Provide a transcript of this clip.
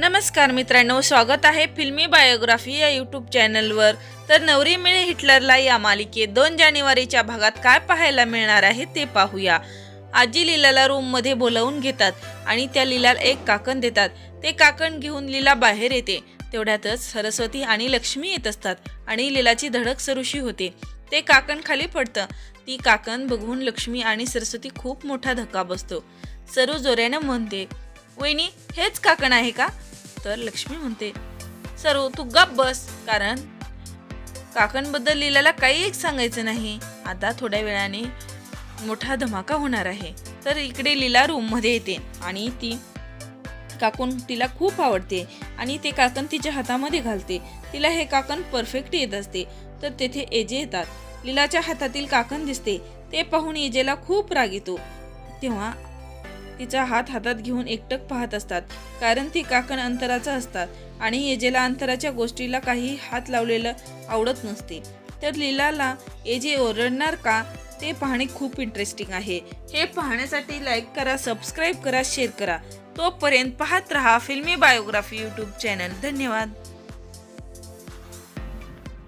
नमस्कार मित्रांनो स्वागत आहे फिल्मी बायोग्राफी या यूट्यूब चॅनलवर. तर नवरी मिळे हिटलरला या मालिकेत दोन जानेवारीच्या भागात काय पाहायला मिळणार आहे ते पाहूया. आजी लीलाला रूममध्ये बोलावून घेतात आणि त्या लीलाला एक काकण देतात. ते काकण घेऊन लीला बाहेर येते. तेवढ्यातच सरस्वती आणि लक्ष्मी येत असतात आणि लीलाची धडक सरुशी होते. ते काकण खाली पडतं. ती काकण बघून लक्ष्मी आणि सरस्वती खूप मोठा धक्का बसतो. सरू जोऱ्यानं म्हणते वहिनी हेच काकण आहे का? तर लक्ष्मी म्हणते सर्व तू गप बस कारण काकांबद्दल लीलाला काही एक सांगायचं नाही. आता थोड्या वेळाने मोठा धमाका होणार आहे. तर इकडे लीला रूममध्ये येते आणि ती काकून तिला खूप आवडते आणि ते काकण तिच्या हातामध्ये घालते. तिला हे काकण परफेक्ट येत असते. तर तेथे एजे येतात. लीलाच्या हातातील काकण दिसते. ते पाहून एजेला खूप राग येतो. तेव्हा तिचा हात हातात घेऊन एकटक पाहत असतात कारण ती काकण अंतराचा असतात आणि येजेला अंतराच्या गोष्टीला काही हात लावलेलं आवडत नसते. तर लीलाला एजे ओरडणार का? ते पाहणे खूप इंटरेस्टिंग आहे. हे पाहण्यासाठी लाईक करा सबस्क्राईब करा शेअर करा. तोपर्यंत पाहत रहा फिल्मी बायोग्राफी यूट्यूब चॅनल धन्यवाद.